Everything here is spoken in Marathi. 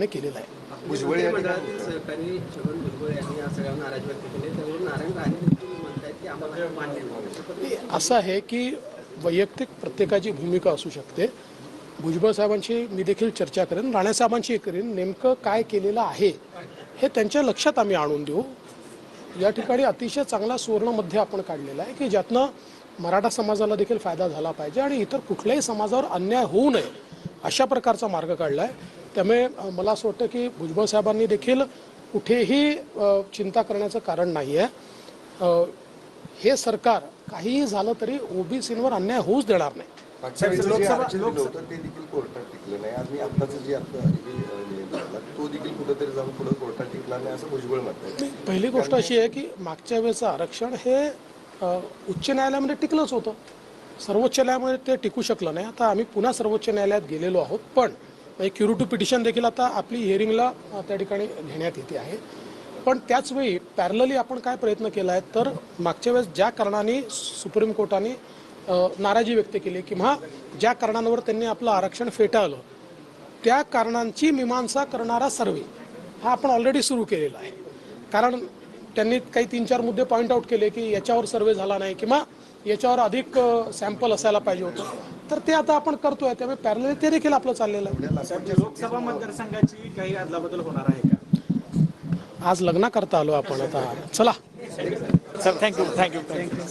ठिकाणी केलेलं आहे. भुजबळ या ठिकाणी मंडळातील सहकारी छगन भुजबळ यांनी या सगळ्यावर नाराजी व्यक्त केली. त्यावरून नारायण राणे देखील म्हणतायत की आम्हाला मान्य नाही असं आहे की वैयक्तिक प्रत्येकाची भूमिका असू शकते. भुजबळ साहेबांशी मी देखील चर्चा करेन. राणेसाहेबांशी करेन. नेमकं काय केलेलं आहे हे त्यांच्या लक्षात आम्ही आणून देऊ. या ठिकाणी अतिशय चांगला सुवर्णमध्य आपण काढलेला आहे की ज्यातनं मराठा समाजाला देखील फायदा झाला पाहिजे आणि इतर कुठल्याही समाजावर अन्याय होऊ नये अशा प्रकारचा मार्ग काढला आहे त्यामुळे मला असं वाटतं की भुजबळ साहेबांनी देखील कुठेही चिंता करण्याचं कारण नाही आहे हे सरकार काहीही झालं तरी ओबीसीवर अन्याय होऊच देणार नाही. हे, पहिली गोष्ट अशी आहे की मागच्या वेळेचं आरक्षण हे उच्च न्यायालयामध्ये टिकलंच होतं. सर्वोच्च न्यायालयामध्ये ते टिकू शकलं नाही. आता आम्ही पुन्हा सर्वोच्च न्यायालयात गेलेलो आहोत. पण म्हणजे क्युरिटी पिटिशन देखील आता आपली हिअरिंगला त्या ठिकाणी घेण्यात येते आहे. पण त्याचवेळी पॅरलली आपण काय प्रयत्न केला आहे तर मागच्या वेळेस ज्या कारणाने सुप्रीम कोर्टाने नाराजी व्यक्त केली किंवा ज्या कारणांवर त्यांनी आपलं आरक्षण फेटाळलं त्या कारणांची मीमांसा करणारा सर्वे हा आपण ऑलरेडी सुरू केलेला आहे. कारण त्यांनी काही तीन चार मुद्दे पॉईंट आऊट केले की याच्यावर सर्वे झाला नाही किंवा याच्यावर अधिक सॅम्पल असायला पाहिजे होतं. तर ते आता आपण करतोय. त्यामुळे पॅरल ते देखील आपलं चाललेलं आहे. लोकसभा मतदारसंघाची काही अदलाबदल होणार आहे का? आज लग्न करता आलो आपण आता. चला. Sir thank you thank you thank you